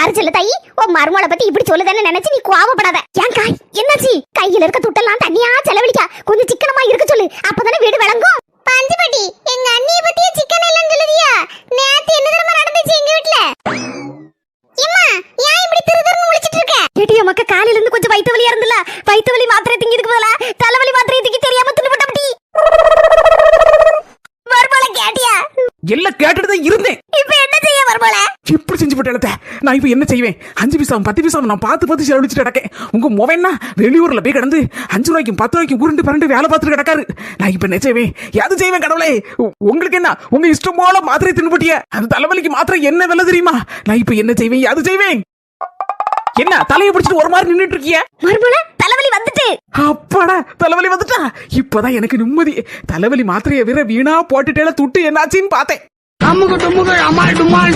பாரு செல்ல தாயி உன் மருமகளை பத்தி இப்படி சொல்லுதானே நினைச்சு நீ கோவப்படாத. ஏன் காய்? என்னாச்சு? கையில இருக்க துட்டெல்லாம் தனியா செலவழிக்க? கொஞ்சம் சிக்கனமா இருக்க சொல்லு. அப்பதானே வீடு விளங்கும். பஞ்சுபட்டி எங்க அண்ணிய பத்திய சிக்கன் எல்லாம் சொல்லுதியா? நேத்து என்ன தெரியுமா நடந்துச்சு எங்க வீட்ல? எம்மா ஏன் இப்படி திரு திருன்னு முழிச்சிட்டு இருக்க? ஏடிய மக்க காலையில இருந்து கொஞ்சம் வயித்து வலியா இருந்துல? வயித்து வலி மாத்திரை திங்கிறதுக்கு பதிலா தலைவலி மாத்திரை திங்கி தெரியாம தின்னு போட்டபடி மருமலை கேட்டியா? எல்லாம் கேட்டுட்டு தான் இருந்தேன். இப்ப எப்படி செஞ்சு போட்டேன் நான் இப்போ என்ன செய்வேன்? அஞ்சு பைசா பத்து பைசா நான் பார்த்து பார்த்து செலவழிச்சுட்டு கிடக்கேன். உங்க மொபைல்னா வெளியூர்ல போய் கிடந்து அஞ்சு ரூபாய்க்கும் பத்து ரூபாய்க்கும் உருண்டு பரண்டு வேலை பார்த்துட்டு கிடக்காரு. நான் இப்போ என்ன செய்வேன்? எது செய்வேன் கடவுளே? உங்களுக்கு என்ன? உங்க இஷ்டம் போல மாத்திரை தின்னுபட்டிய அந்த தலைவலிக்கு மாத்திரை என்ன விலை தெரியுமா? நான் இப்போ என்ன செய்வேன்? எது செய்வேன்? என்ன தலையை பிடிச்சிட்டு ஒரு மாதிரி நின்னுட்டு இருக்கிய? மருமலை தலைவலி வந்துட்டு அப்பாடா தலைவலி வந்துட்டா? இப்பதான் எனக்கு நிம்மதி. தலைவலி மாத்திரையை வேற வீணா போட்டுட்டேல துட்டு என்னாச்சுன்னு பார்த்தேன். அம்முக்கு டும்முக்கு அம்மாள் டும்மாள்